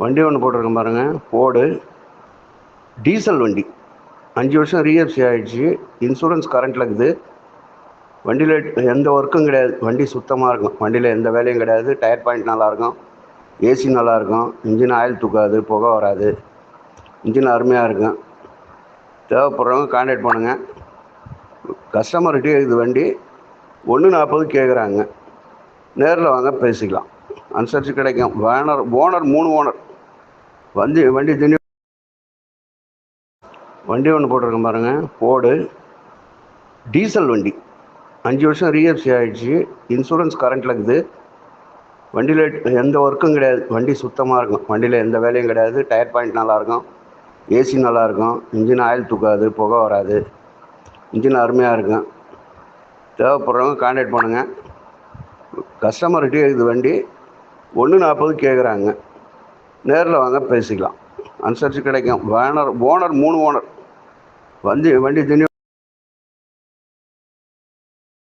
வண்டி ஒன்று போட்டிருக்கேன் பாருங்கள் ஃபோர்டு டீசல் வண்டி. அஞ்சு வருஷம் ரீஎஃப்சி ஆகிடுச்சு இன்சூரன்ஸ் கரண்ட்டில் இருக்குது. வண்டியில் எந்த ஒர்க்கும் கிடையாது. வண்டி சுத்தமாக இருக்கும். வண்டியில் எந்த வேலையும் கிடையாது. டயர் பாயிண்ட் நல்லாயிருக்கும். ஏசி நல்லாயிருக்கும். இன்ஜின் ஆயில் தூக்காது புகை வராது. இன்ஜின் அருமையாக இருக்கும். தேவைப்படுறவங்க கான்டாக்ட் பண்ணுங்கள் கஸ்டமர்கிட்டே இருக்குது வண்டி. ஒன்று நாற்பது கேட்குறாங்க நேரில் வாங்க பேசிக்கலாம். அனுசரித்து கிடைக்கும். ஓனர் ஓனர் மூணு ஓனர் வந்து வண்டி திணி. வண்டி ஒன்று போட்டிருக்கேன் பாருங்கள் போடு டீசல் வண்டி. அஞ்சு வருஷம் ரீஎஃப்சி ஆகிடுச்சு இன்சூரன்ஸ் கரண்ட்டில் இருக்குது. வண்டியில் எந்த ஒர்க்கும் கிடையாது. வண்டி சுத்தமாக இருக்கும். வண்டியில் எந்த வேலையும் கிடையாது. டயர் பாயிண்ட் நல்லாயிருக்கும். ஏசி நல்லாயிருக்கும். இன்ஜின் ஆயில் தூக்காது புகை வராது. இன்ஜின் அருமையாக இருக்கும். தேவைப்படுறவங்க கான்டாக்ட் பண்ணுங்கள் கஸ்டமர்கிட்டே இருக்குது வண்டி. ஒன்று நாற்பது கேட்குறாங்க நேரில் வாங்க பேசிக்கலாம். அனுசரித்து கிடைக்கும். ஓனர் ஓனர் மூணு ஓனர் வந்து வண்டி திணி